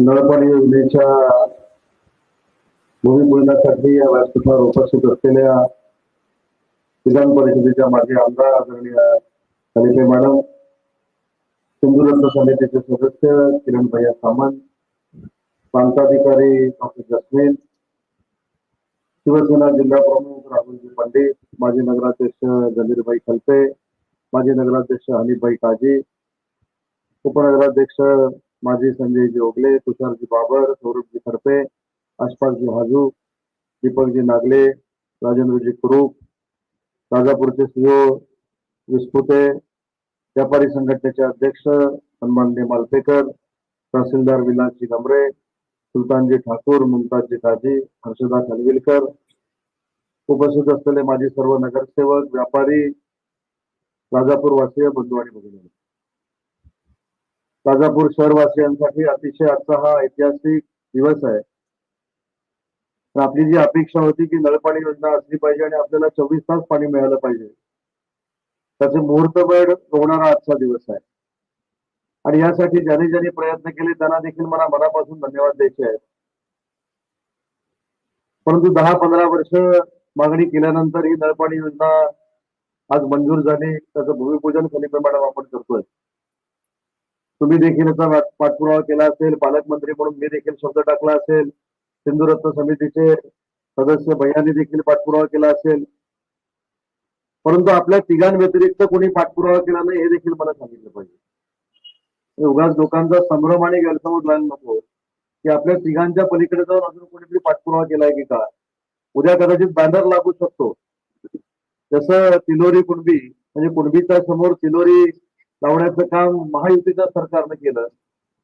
नळपाणी योजनेच्या भूमिपूजनासाठी या व्यासपीठावर उपस्थित असलेल्या विधान परिषदेच्या माजी आमदार आदरणीय खलिफे मॅडम सिंधुरत्न समितीचे सदस्य किरण भैया सामंत प्रांताधिकारी डॉक्टर जस्मीन शिवसेना जिल्हा प्रमुख राहुलजी पंडित माजी नगराध्यक्ष जमीरभाई खलपे माजी नगराध्यक्ष हनीफभाई काजी उपनगराध्यक्ष माजी संजयजी ओगले तुषारजी बाबर सौरभजी खरपे आशपासजी हाजू दीपकजी नागले राजेंद्रजी कुरूप राजापूरचे सीओ विस्पुते व्यापारी संघटनेचे अध्यक्ष सन्माननीय मालपेकर तहसीलदार विलासजी गमरे सुलतानजी ठाकूर मुमताजजी काजी हर्षदा खलविलकर उपस्थित असलेले माझे सर्व नगरसेवक व्यापारी राजापूर वासीय बंधू आणि भगिनी. राजापूर शहरवासियांसाठी अतिशय आजचा हा ऐतिहासिक दिवस आहे. तर आपली जी अपेक्षा होती की नळपाणी योजना असली पाहिजे आणि आपल्याला चोवीस तास पाणी मिळालं पाहिजे. त्याचे मुहूर्तमेढ होणारा आजचा दिवस आहे. आणि यासाठी ज्याने ज्याने प्रयत्न केले त्यांना देखील मला मनापासून धन्यवाद द्यायचे आहेत. परंतु दहा पंधरा वर्ष मागणी केल्यानंतर ही नळपाणी योजना आज मंजूर झाली. त्याचं भूमिपूजन खलिफे मॅडम आपण करतोय. तुम्ही देखील याचा पाठपुरावा केला असेल पालकमंत्री म्हणून मी देखील शब्द टाकला असेल सिंधुरत्न समितीचे सदस्य भैयानी देखील पाठपुरावा केला असेल. परंतु आपल्या तिघांव्यतिरिक्त कोणी पाठपुरावा केला नाही हे देखील मला सांगितलं पाहिजे. उगाच लोकांचा संभ्रम आणि गैरसमज व्हायला नको. की आपल्या तिघांच्या पलीकडे जाऊन अजून कोणीतरी पाठपुरावा केलाय की का उद्या कदाचित बॅनर लागू शकतो. जसं तिलोरी कुणबी म्हणजे कुणबीच्या समोर तिलोरी लावण्याचं काम महायुतीच्या सरकारनं केलं.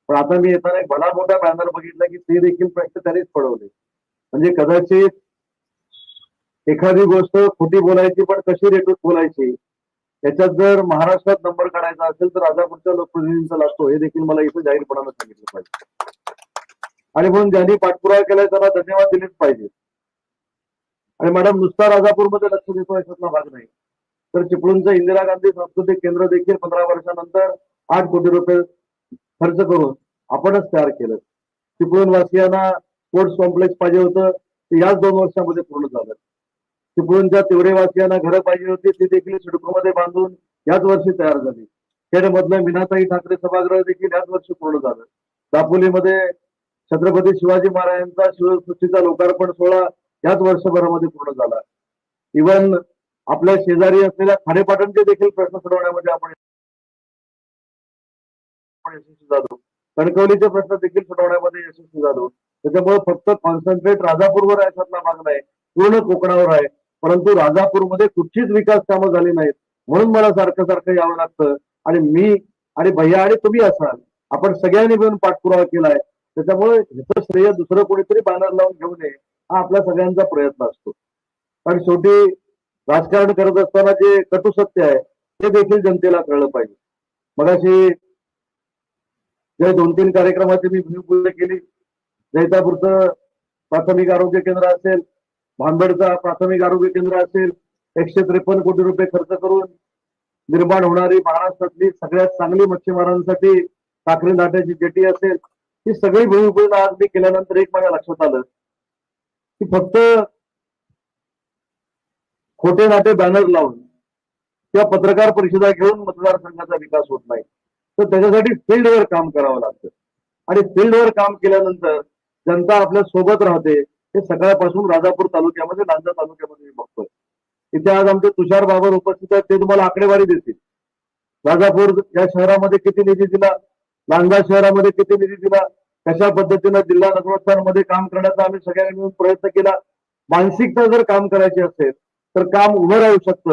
पण आता मी येताना एक भला मोठा बॅनर बघितला की ते देखील प्रश्न त्यांनीच पडवले. म्हणजे कदाचित एखादी गोष्ट खोटी बोलायची पण कशी रेटून बोलायची? याच्यात जर महाराष्ट्रात नंबर काढायचा असेल तर राजापूरच्या लोकप्रतिनिधींचा लागतो. हे देखील मला इथं जाहीरपणानं सांगितलं पाहिजे. आणि म्हणून ज्यांनी पाठपुरावा केलाय त्यांना धन्यवाद दिलेच पाहिजे. आणि मॅडम नुसता राजापूरमध्ये लक्ष देतो याच्यातला भाग नाही. तर चिपळूणचं इंदिरा गांधी सांस्कृतिक केंद्र देखील पंधरा वर्षानंतर आठ कोटी रुपये खर्च करून आपणच तयार केलं. चिपळूण वासियांना स्पोर्ट्स कॉम्प्लेक्स पाहिजे होतं ते याच दोन वर्षामध्ये पूर्ण झालं. चिपळूणच्या तिवरे वासियांना घरं पाहिजे होती ती देखील सिडकोमध्ये बांधून याच वर्षी तयार झाली. खेडमधलं मीनाताई ठाकरे सभागृह देखील याच वर्षी पूर्ण झालं. दापोलीमध्ये छत्रपती शिवाजी महाराजांचा शिवसृष्टीचा लोकार्पण सोहळा याच वर्षभरामध्ये पूर्ण झाला. इव्हन आपल्या शेजारी असलेल्या खाडेपाटणचे देखील प्रश्न सोडवण्यामध्ये आपण यशस्वी झालो. कणकवलीचे प्रश्न देखील सोडवण्यामध्ये यशस्वी झालो. त्याच्यामुळे फक्त कॉन्सन्ट्रेट राजापूरवर याच्यातला भाग नाही पूर्ण कोकणावर आहे. परंतु राजापूरमध्ये कुठचीच विकास कामं झाली नाहीत. म्हणून मला सारखं सारखं यावं लागतं. आणि मी आणि भैया आणि तुम्ही असाल. आपण सगळ्यांनी मिळून पाठपुरावा केलाय. त्याच्यामुळे ह्याचं श्रेय दुसरं कोणीतरी बॅनर लावून घेऊ नये हा आपल्या सगळ्यांचा प्रयत्न असतो. पण शेवटी राजकारण करत असताना जे कटू सत्य आहे ते देखील जनतेला कळलं पाहिजे. मगाशी जे दोन तीन कार्यक्रमाची मी भूमिपूजन केली. जैतापूरचं प्राथमिक आरोग्य केंद्र असेल भांबेडचा प्राथमिक आरोग्य केंद्र असेल एकशे त्रेपन्न कोटी रुपये खर्च करून निर्माण होणारी महाराष्ट्रातली सगळ्यात चांगली मच्छीमारांसाठी साखरी नाट्याची जेटी असेल ही सगळी भूमिपूजन आज मी केल्यानंतर एक माझ्या लक्षात आलं. की फक्त खोटे नाटे बॅनर लावून किंवा पत्रकार परिषदा घेऊन मतदारसंघाचा विकास होत नाही. तर त्याच्यासाठी फील्डवर काम करावं लागतं. आणि फील्डवर काम केल्यानंतर जनता आपल्यासोबत राहते. हे सकाळपासून राजापूर तालुक्यामध्ये लांजा तालुक्यामध्ये मी बघतोय. इथे आज आमचे तुषार बाबर उपस्थित आहेत. ते तुम्हाला आकडेवारी देतील. राजापूर या शहरामध्ये किती निधी दिला? लांजा शहरामध्ये किती निधी दिला? कशा पद्धतीनं जिल्हा नगरोत्थानमध्ये काम करण्याचा आम्ही सगळ्यांनी मिळून प्रयत्न केला? मानसिकता जर काम करायची असेल तर काम उभं राहू शकतं.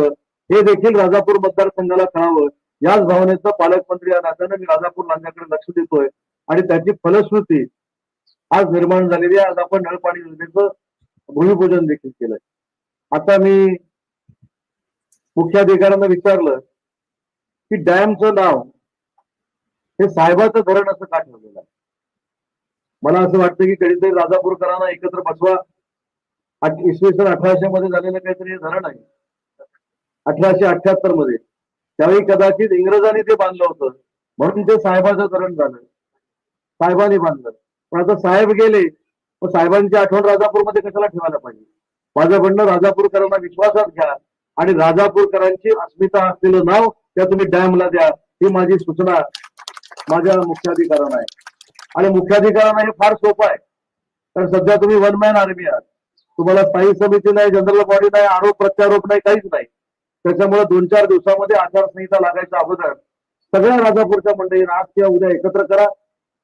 हे देखील राजापूर मतदारसंघाला कळावं. याच भावनेचं पालकमंत्री या नात्यानं मी राजापूर लांजाकडे लक्ष देतोय. आणि त्याची फलश्रुती आज निर्माण झालेली आहे. आज आपण नळपाणी योजनेचं भूमिपूजन देखील केलंय. आता मी मुख्याधिकाऱ्यांना विचारलं की डॅमचं नाव हे साहेबाचं धरण असं का ठेवलेलं आहे? मला असं वाटतं की कधीतरी राजापूरकरांना एकत्र बसवा. इसवी सन अठराशे मध्ये झालेलं काहीतरी हे धरण आहे अठराशे अठ्याहत्तरमध्ये. त्यावेळी कदाचित इंग्रजांनी ते बांधलं होतं. म्हणून ते साहेबाचं धरण झालं. साहेबांनी बांधलं. पण आता साहेब गेले मग साहेबांची आठवण राजापूरमध्ये कशाला ठेवायला पाहिजे? माझं म्हणणं राजापूरकरांना विश्वासात घ्या आणि राजापूरकरांची अस्मिता असलेलं नाव त्या तुम्ही डॅमला द्या. ही माझी सूचना माझ्या मुख्याधिकाऱ्यांना आहे. आणि मुख्याधिकाऱ्यांना हे फार सोपं आहे. कारण सध्या तुम्ही वन मॅन आर्मी आहात. तुम्हाला स्थायी समिती नाही जनरल बॉडी नाही आरोप प्रत्यारोप नाही काहीच नाही. त्याच्यामुळे दोन चार दिवसामध्ये आचारसंहिता लागायच्या अगोदर सगळ्या राजापूरच्या मंडळींना आज किंवा उद्या एकत्र करा.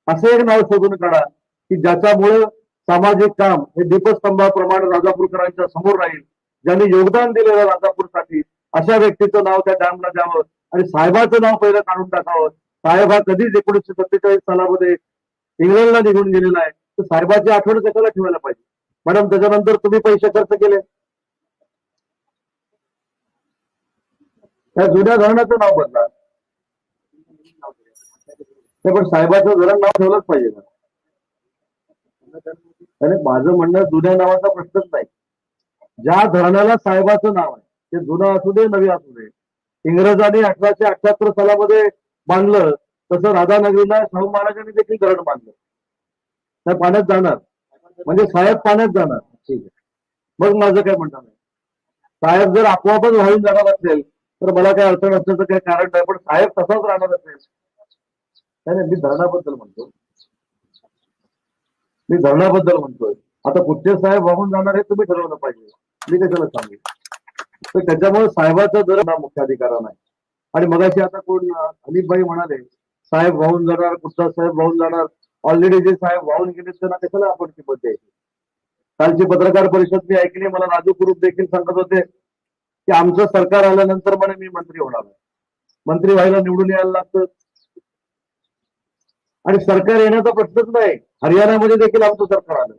असे एक नाव शोधून काढा की ज्याच्यामुळं सामाजिक काम हे दीपस्तंभाप्रमाणे राजापूरकरांच्या समोर राहील. ज्यांनी योगदान दिलेलं राजापूरसाठी अशा व्यक्तीचं नाव त्या डॅमला द्यावं. आणि साहेबाचं नाव पहिलं काढून टाकावं. साहेब हा कधीच एकोणीसशे सत्तेचाळीस सालामध्ये इंग्लंडला निघून गेलेला आहे. तर साहेबाची आठवण कशाला ठेवायला पाहिजे? मॅडम त्याच्यानंतर तुम्ही पैसे खर्च केले. त्या जुन्या धरणाचं नाव बदला. ते पण साहेबाचं धरण नाव ठेवलंच पाहिजे ना. आणि माझं म्हणणं जुन्या नावाचा प्रश्नच नाही. ज्या धरणाला साहेबाचं नाव आहे ते जुनं असू दे नवी असू दे. इंग्रजांनी अठराशे अठ्याहत्तर सालामध्ये बांधलं तसं राधानगरीला शाहू महाराजांनी देखील धरण बांधलं. त्या पाण्यात जाणार. म्हणजे साहेब पाण्यात जाणार. ठीक आहे. मग माझं काय म्हणणं नाही साहेब जर आपोआपच वाहून जाणार असेल तर मला काय अडचण असण्याचं काही कारण नाही पण साहेब तसाच राहणार असेल. नाही मी धरणाबद्दल म्हणतो. मी धरणाबद्दल म्हणतोय. आता कुठचे साहेब वाहून जाणार हे तुम्ही ठरवलं पाहिजे. मी कशाला सांगेन? तर त्याच्यामुळे साहेबाचा दर हा मुख्याधिकारा नाही. आणि मगाशी आता कोण अं, अनिलभाई म्हणाले साहेब वाहून जाणार कुठचा साहेब वाहून जाणार? ऑलरेडी जे साहेब वाहून गेले त्यांना कशाला आपण किंमत द्यायची? कालची पत्रकार परिषद मी ऐकली मला राजू कुरुप देखील सांगत होते की आमचं सरकार आल्यानंतर म्हणे मी मंत्री होणार मंत्री व्हायला निवडून यायला लागतं. आणि सरकार येण्याचा प्रश्नच नाही. हरियाणामध्ये देखील आमचं सरकार आलं.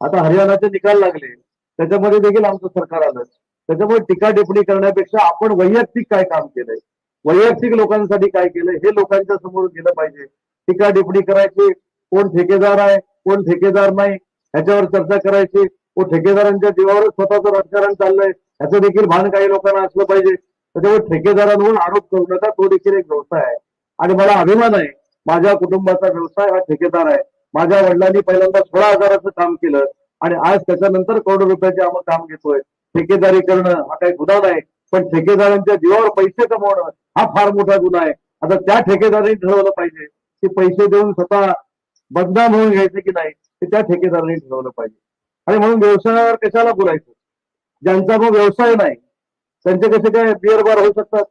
आता हरियाणाचे निकाल लागले त्याच्यामध्ये देखील आमचं सरकार आलं. त्याच्यामुळे टीका टिप्पणी करण्यापेक्षा आपण वैयक्तिक काय काम केलंय? वैयक्तिक लोकांसाठी काय केलंय? हे लोकांच्या समोर गेलं पाहिजे. टीका टिप्पणी करायची कोण ठेकेदार आहे कोण ठेकेदार नाही ह्याच्यावर चर्चा करायची. व ठेकेदारांच्या जीवावर स्वतःचं राजकारण चाललंय. ह्याचं देखील भान काही लोकांना असलं पाहिजे. त्याच्यामुळे ठेकेदारांवर आरोप करू नका. तो देखील एक व्यवसाय आहे. आणि मला अभिमान आहे माझ्या कुटुंबाचा व्यवसाय हा ठेकेदार आहे. माझ्या वडिलांनी पहिल्यांदा सोळा हजाराचं काम केलं. आणि आज त्याच्यानंतर करोडो रुपयाचे आम्ही काम घेतोय. ठेकेदारी करणं हा काही गुन्हा नाही. पण ठेकेदारांच्या जीवावर पैसे कमवणं हा फार मोठा गुन्हा आहे. आता त्या ठेकेदारांनी ठरवलं पाहिजे. ते पैसे देऊन स्वतः बदनाम होऊन घ्यायचे की नाही ते त्या ठेकेदारांनी ठरवलं पाहिजे. आणि म्हणून व्यवसायावर कशाला बोलायचं? ज्यांचा मग व्यवसाय नाही त्यांचे कसे काय बिअर बार होऊ शकतात?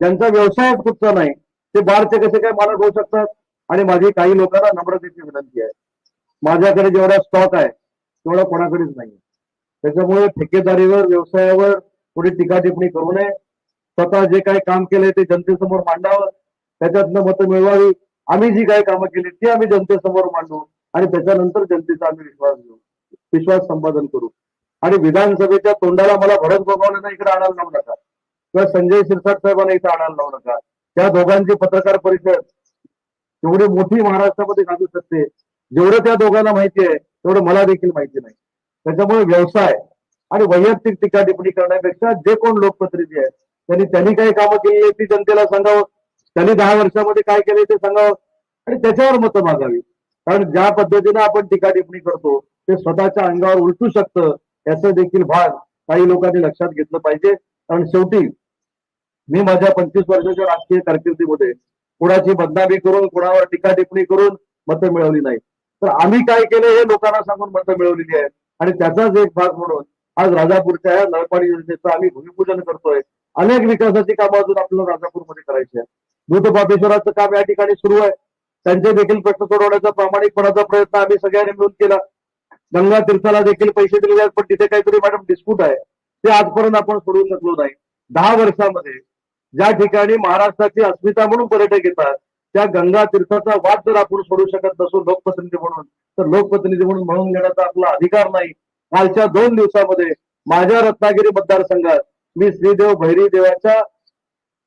ज्यांचा व्यवसायच कुठचा नाही ते बारचे कसे काय मालक होऊ शकतात? आणि माझी काही लोकांना नम्रतेची विनंती आहे. माझ्याकडे जेवढा स्टॉक आहे तेवढा कोणाकडेच नाही त्याच्यामुळे ठेकेदारीवर व्यवसायावर थोडी टीका टिप्पणी करू नये. स्वतः जे काही काम केलंय ते जनतेसमोर मांडावं. त्याच्यातनं मतं मिळवावी. आम्ही जी काही कामं केली ती आम्ही जनतेसमोर मांडू आणि त्याच्यानंतर जनतेचा आम्ही विश्वास घेऊ. विश्वास संपादन करू. आणि विधानसभेच्या तोंडाला मला भरत बघवण्याचा इकडे आणायला लावू नका. किंवा संजय शिरसाट साहेबांना इथं आणायला लावू नका. त्या दोघांची पत्रकार परिषद एवढी मोठी महाराष्ट्रामध्ये घालू शकते. जेवढं त्या दोघांना माहिती आहे तेवढं मला देखील माहिती नाही. त्याच्यामुळे व्यवसाय आणि वैयक्तिक टीका टिप्पणी करण्यापेक्षा जे कोण लोकप्रतिनिधी आहेत त्यांनी त्यांनी काही कामं केली आहेत ती जनतेला सांगावं. त्यांनी दहा वर्षामध्ये काय केले ते सांगावं? आणि त्याच्यावर मतं मागावी. कारण ज्या पद्धतीने आपण टीका टिप्पणी करतो ते स्वतःच्या अंगावर उलटू शकतं याचं देखील भाग काही लोकांनी लक्षात घेतलं पाहिजे. कारण शेवटी मी माझ्या पंचवीस वर्षाच्या राजकीय कारकिर्दीमध्ये कुणाची बदनामी करून कुणावर टीका टिप्पणी करून मतं मिळवली नाही तर आम्ही काय केलं हे लोकांना सांगून मतं मिळवलेली आहेत. आणि त्याचाच एक भाग म्हणून आज राजापूरच्या या नळपाणी योजनेचं आम्ही भूमिपूजन करतोय. अनेक विकासाची कामं अजून आपल्याला राजापूरमध्ये करायची आहेत. दूधपापेश्वराचं काम या ठिकाणी सुरू आहे. त्यांचे देखील प्रश्न सोडवण्याचा प्रामाणिकपणाचा प्रयत्न आम्ही सगळ्यांनी मिळून केला. गंगा तीर्थाला देखील पैसे दिले आहेत पण तिथे काहीतरी मॅडम डिस्प्यूट आहे. ते आजपर्यंत आपण सोडवू शकलो नाही. दहा वर्षामध्ये ज्या ठिकाणी महाराष्ट्राची अस्मिता म्हणून पर्यटक येतात त्या गंगा तीर्थाचा वाद जर आपण सोडू शकत नसू लोकप्रतिनिधी म्हणून तर लोकप्रतिनिधी म्हणून म्हणून घेण्याचा आपला अधिकार नाही. कालच्या दोन दिवसामध्ये माझ्या रत्नागिरी मतदारसंघात मी श्रीदेव भैरी देवाच्या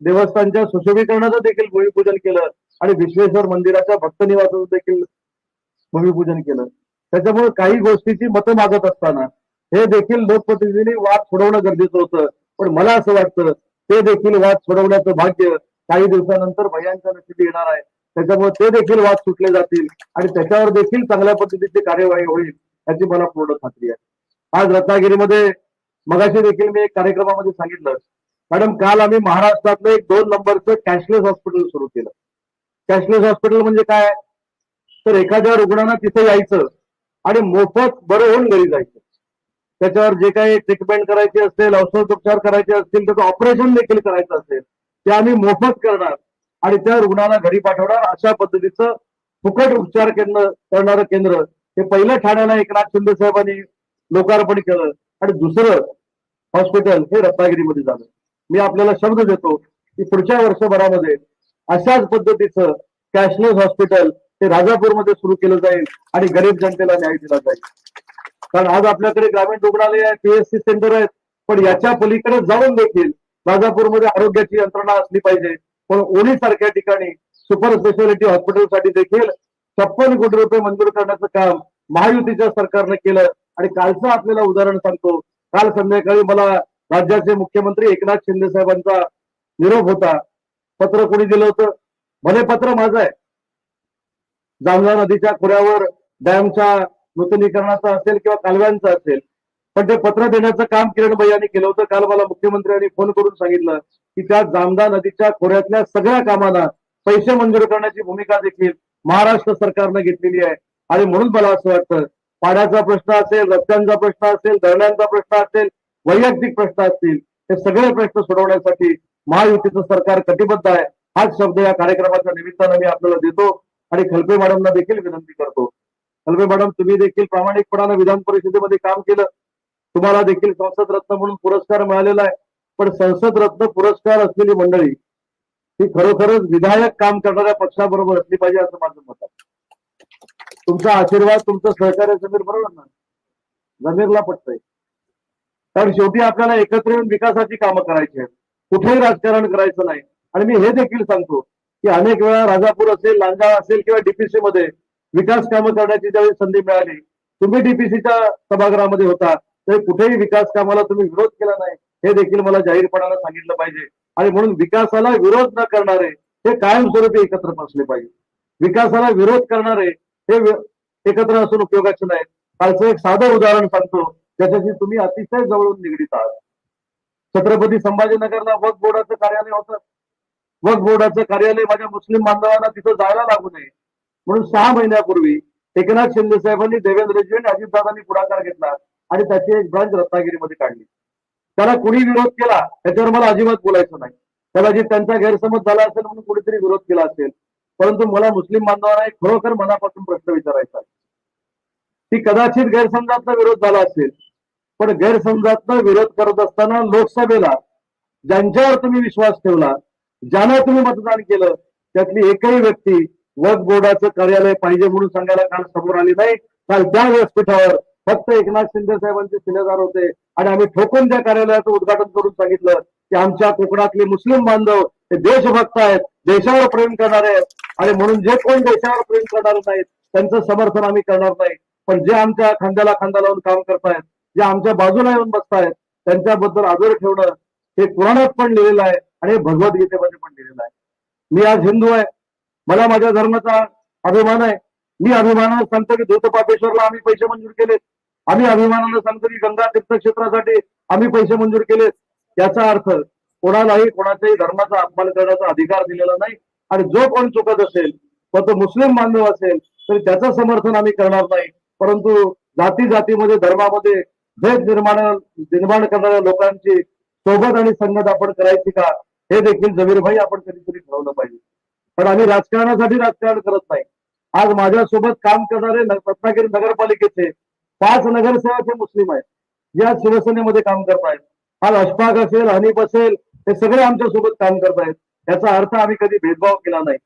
देवस्थानच्या सुशोभीकरणाचं देखील भूमिपूजन केलं आणि विश्वेश्वर मंदिराच्या भक्त निवासाचं देखील भूमिपूजन केलं. त्याच्यामुळे काही गोष्टीची मतं मागत असताना हे देखील लोकप्रतिनिधींनी वाद सोडवणं गरजेचं होतं. पण मला असं वाटतं ते देखील वाद सोडवण्याचं भाग्य काही दिवसानंतर भयांच्या नशिबी येणार आहे. त्याच्यामुळे ते देखील वाद सुटले जातील आणि त्याच्यावर देखील चांगल्या पद्धतीची कार्यवाही होईल याची मला पूर्ण खात्री आहे. आज रत्नागिरीमध्ये मगाशी देखील मी एक कार्यक्रमामध्ये सांगितलं मॅडम काल आम्ही महाराष्ट्रातलं एक दोन नंबरचं कॅशलेस हॉस्पिटल सुरू केलं. कॅशलेस हॉस्पिटल म्हणजे काय? तर एखाद्या रुग्णांना तिथे यायचं आणि मोफत बरं होऊन घरी जायचं. त्याच्यावर जे काही ट्रीटमेंट करायची असेल औषधोपचार करायचे असतील त्याचं ऑपरेशन देखील करायचं असेल ते आम्ही मोफत करणार आणि त्या रुग्णाला घरी पाठवणार. अशा पद्धतीचं फुकट उपचार केंद्र करणारं केंद्र हे पहिलं ठाण्याला एकनाथ शिंदे साहेबांनी लोकार्पण केलं. आणि दुसरं हॉस्पिटल हे रत्नागिरीमध्ये झालं. मी आपल्याला शब्द देतो की पुढच्या वर्षभरामध्ये अशाच पद्धतीचं कॅशलेस हॉस्पिटल हे राजापूरमध्ये सुरू केलं जाईल आणि गरीब जनतेला न्याय दिला जाईल. कारण आज आपल्याकडे ग्रामीण रुग्णालय आहे पीएससी सेंटर आहेत पण याच्या पलीकडे जाऊन देखील राजापूरमध्ये आरोग्याची यंत्रणा असली पाहिजे. पण ओली सारख्या ठिकाणी सुपर स्पेशालिटी हॉस्पिटलसाठी देखील छप्पन कोटी रुपये मंजूर करण्याचं काम महायुतीच्या सरकारने केलं. आणि कालचं आपल्याला उदाहरण सांगतो. काल संध्याकाळी मला राज्याचे मुख्यमंत्री एकनाथ शिंदे साहेबांचा निरोप होता. पत्र कोणी दिलं होतं? भले पत्र माझं आहे. जामदा नदीच्या खोऱ्यावर डॅमच्या नूतनीकरणाचं असेल किंवा कालव्यांचं असेल पण ते पत्र देण्याचं काम किरण यांनी केलं होतं. काल मला मुख्यमंत्र्यांनी फोन करून सांगितलं की त्या जामदा नदीच्या खोऱ्यातल्या सगळ्या कामांना पैसे मंजूर करण्याची भूमिका देखील महाराष्ट्र सरकारनं घेतलेली आहे. आणि म्हणून मला असं वाटतं पाण्याचा प्रश्न असेल रस्त्यांचा प्रश्न असेल धरणांचा प्रश्न असेल वैयक्तिक प्रश्न असतील हे सगळे प्रश्न सोडवण्यासाठी महायुतीचं सरकार कटिबद्ध आहे. हाच शब्द या कार्यक्रमाच्या निमित्तानं मी आपल्याला देतो आणि खलपे मॅडमना देखील विनंती करतो. खलपे मॅडम तुम्ही देखील प्रामाणिकपणानं विधान परिषदेमध्ये काम केलं. तुम्हाला देखील संसद रत्न म्हणून पुरस्कार मिळालेला आहे. पण संसद रत्न पुरस्कार असलेली मंडळी ही खरोखरच विधायक काम करणाऱ्या पक्षाबरोबर असली पाहिजे असं माझं मत आहे. तुमचा आशीर्वाद तुमचं सहकार्य समीर बरोबर ना? जमीरला पटतंय. कारण शेवटी आपल्याला एकत्र येऊन विकासाची कामं करायची आहेत. कुठेही राजकारण करायचं नाही. आणि मी हे देखील सांगतो की अनेक वेळा राजापूर असेल लांजा असेल किंवा डीपीसी मध्ये विकास कामं करण्याची ज्यावेळी संधी मिळाली तुम्ही डीपीसीच्या सभागृहामध्ये होता तरी कुठेही विकास कामाला तुम्ही विरोध केला नाही हे देखील मला जाहीरपणाने सांगितलं पाहिजे. आणि म्हणून विकासाला विरोध न करणारे हे कायमस्वरूपी एकत्र बसले पाहिजे. विकासाला विरोध करणारे हे एकत्र असून उपयोगाचे नाहीत. कालचं एक साधं उदाहरण सांगतो. त्याच्याशी तुम्ही अतिशय जवळून निगडीत आहात. छत्रपती संभाजीनगरला वक्फ बोर्डाचं कार्यालय होतं. वक्फ बोर्डाचं कार्यालय माझ्या मुस्लिम बांधवांना तिथं जायला लागू नये. म्हणून सहा महिन्यापूर्वी एकनाथ शिंदे साहेबांनी देवेंद्रजी आणि अजितदादांनी पुढाकार घेतला आणि त्याची एक ब्रांच रत्नागिरीमध्ये काढली. त्याला कुणी विरोध केला त्याच्यावर मला अजिबात बोलायचं नाही. कदाचित त्यांचा गैरसमज झाला असेल म्हणून कुणीतरी विरोध केला असेल. परंतु मला मुस्लिम बांधवांना एक खरोखर मनापासून प्रश्न विचारायचा आहे. की कदाचित गैरसमजातला विरोध झाला असेल पण गैरसमजातनं विरोध करत असताना लोकसभेला ज्यांच्यावर तुम्ही विश्वास ठेवला ज्यांना तुम्ही मतदान केलं त्यातली एकही व्यक्ती वक्फ बोर्डाचं कार्यालय पाहिजे म्हणून सांगायला काल समोर आली नाही. काल त्या व्यासपीठावर फक्त एकनाथ शिंदे साहेबांचे शिलेदार होते आणि आम्ही ठोकून त्या कार्यालयाचं उद्घाटन करून सांगितलं की आमच्या कोकणातले मुस्लिम बांधव हे देशभक्त आहेत देशावर प्रेम करणारे आहेत आणि म्हणून जे कोण देशावर प्रेम करणार नाहीत त्यांचं समर्थन आम्ही करणार नाही. पण जे आमच्या खांद्याला खांदा लावून काम करतायत जे आमच्या बाजूला येऊन बसतायत त्यांच्याबद्दल आदर ठेवणं हे पुराणात पण लिहिलेलं आहे आणि भगवद्गीतेमध्ये पण लिहिलेलं आहे. मी आज हिंदू आहे. मला माझ्या धर्माचा अभिमान आहे. मी अभिमानानं सांगतो की धूतपापेश्वरला आम्ही पैसे मंजूर केलेत. आम्ही अभिमानानं सांगतो की गंगा तीर्थक्षेत्रासाठी आम्ही पैसे मंजूर केलेत. याचा अर्थ कोणालाही कोणाच्याही धर्माचा अपमान करण्याचा अधिकार दिलेला नाही. आणि जो कोण चुकत असेल व तो मुस्लिम बांधव असेल तरी त्याचं समर्थन आम्ही करणार नाही. परंतु जाती जातीमध्ये धर्मामध्ये भेद निर्माण निर्माण करणाऱ्या लोकांची सोबत आणि संगत आपण करायची का हे देखील जमीरभाई आपण कधीतरी ठरवलं पाहिजे. पण आम्ही राजकारणासाठी राजकारण करत नाही. आज माझ्यासोबत काम करणारे रत्नागिरी नगरपालिकेचे पाच नगरसेवक हे मुस्लिम आहेत. जे आज शिवसेनेमध्ये काम करत आहेत. आज अशफाक असेल हनीफ असेल हे सगळे आमच्यासोबत काम करत आहेत. याचा अर्थ आम्ही कधी भेदभाव केला नाही.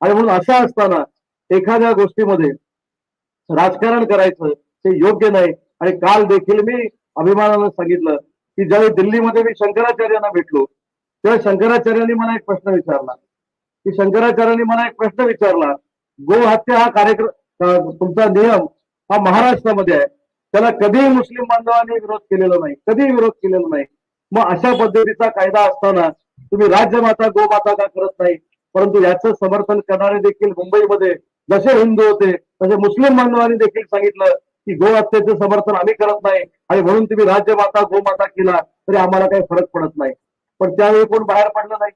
आणि म्हणून असं असताना एखाद्या गोष्टीमध्ये राजकारण करायचं ते योग्य नाही. आणि काल देखील मी अभिमानानं सांगितलं की ज्यावेळी दिल्लीमध्ये मी शंकराचार्यांना भेटलो तेव्हा शंकराचार्यांनी मला एक प्रश्न विचारला. की शंकराचार्यांनी मला एक प्रश्न विचारला गो हत्या हा कार्यक्रम तुमचा नियम हा महाराष्ट्रामध्ये आहे. त्याला कधीही मुस्लिम बांधवांनी विरोध केलेला नाही कधीही विरोध केलेला नाही. मग अशा पद्धतीचा कायदा असताना तुम्ही राज्यमाता गोमाता का करत नाही? परंतु याचं समर्थन करणारे देखील मुंबईमध्ये जसे हिंदू होते तसे मुस्लिम बांधवांनी देखील सांगितलं की गो हत्येचं समर्थन आम्ही करत नाही आणि म्हणून तुम्ही राज्यमाता गोमाता केला तरी आम्हाला काही फरक पडत नाही. पण त्यावेळी कोण बाहेर पडलं नाही.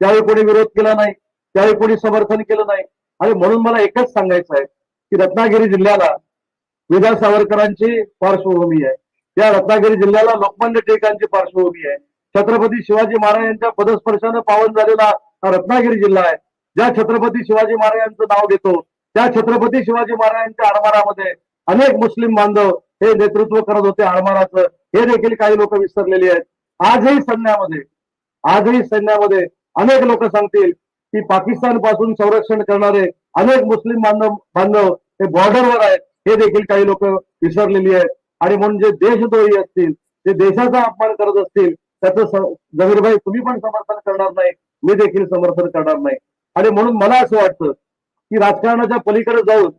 त्यावेळी कोणी विरोध केला नाही. त्यावेळी कोणी समर्थन केलं नाही. आणि म्हणून मला एकच सांगायचं आहे की रत्नागिरी जिल्ह्याला विदा सावरकरांची पार्श्वभूमी आहे. या रत्नागिरी जिल्ह्याला लोकमान्य टिळकांची पार्श्वभूमी आहे. छत्रपती शिवाजी महाराज यांच्या पदस्पर्शानं पावन झालेला हा रत्नागिरी जिल्हा आहे. ज्या छत्रपती शिवाजी महाराजांचं नाव घेतो त्या छत्रपती शिवाजी महाराजांच्या आरमारामध्ये अनेक मुस्लिम बांधव हे नेतृत्व करत होते आरमाराचं हे देखील काही लोक विसरलेली आहेत. आजही सैन्यामध्ये आजही सैन्यामध्ये अनेक लोक सांगतील की पाकिस्तानपासून संरक्षण करणारे अनेक मुस्लिम बांधव बांधव हे बॉर्डरवर आहेत. हे देखील काही लोक विसरलेली आहेत. आणि म्हणून जे देशद्रोही असतील जे देशाचा अपमान करत असतील त्याचं जमीरभाई तुम्ही पण समर्थन करणार नाही. मी देखील समर्थन करणार नाही. आणि म्हणून मला असं वाटतं की राजकारणाच्या पलीकडे जाऊन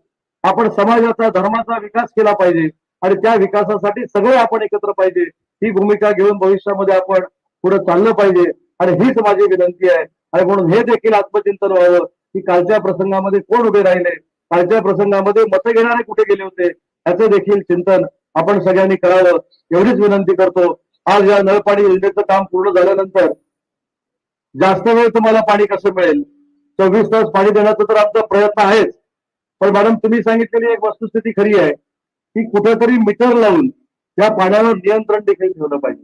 आपण समाजाचा धर्माचा विकास केला पाहिजे आणि त्या विकासासाठी सगळे आपण एकत्र पाहिजे. ही भूमिका घेऊन भविष्यामध्ये आपण पुढे चाललं पाहिजे. आणि हीच माझी विनंती आहे. आणि म्हणून हे देखील आत्मचिंतन व्हावं की कालच्या प्रसंगामध्ये कोण उभे राहिले? कालच्या प्रसंगामध्ये मतं घेणारे कुठे गेले होते? याचं देखील चिंतन आपण सगळ्यांनी करावं. एवढीच विनंती करतो. आज या नळपाणी योजनेचं काम पूर्ण झाल्यानंतर जास्त वेळ तुम्हाला पाणी कसं मिळेल? चोवीस तास पाणी देण्याचा तर आमचा प्रयत्न आहेच. पण मॅडम तुम्ही सांगितलेली एक वस्तुस्थिती खरी आहे की कुठेतरी मीटर लावून त्या पाण्यावर नियंत्रण देखील ठेवलं पाहिजे.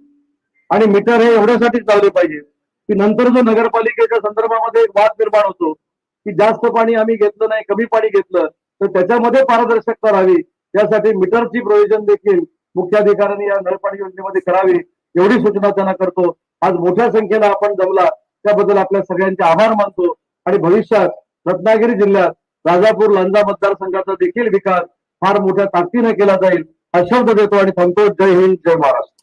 आणि मीटर हे एवढ्यासाठीच लावले पाहिजे की नंतर जो नगरपालिकेच्या संदर्भामध्ये एक वाद निर्माण होतो की जास्त पाणी आम्ही घेतलं नाही कमी पाणी घेतलं तर त्याच्यामध्ये पारदर्शकता राहावी. त्यासाठी मीटरची प्रोव्हिजन देखील मुख्याधिकाऱ्यांनी या नळपाणी योजनेमध्ये करावी एवढी सूचना त्यांना करतो. आज मोठ्या संख्येला आपण जमला त्याबद्दल आपल्या सगळ्यांचे आभार मानतो. आणि भविष्यात रत्नागिरी जिल्ह्यात राजापूर लांजा मतदारसंघाचा देखील विकास फार मोठ्या ताकदीने केला जाईल हा शब्द देतो आणि थांबतो जय हिंद जय महाराष्ट्र.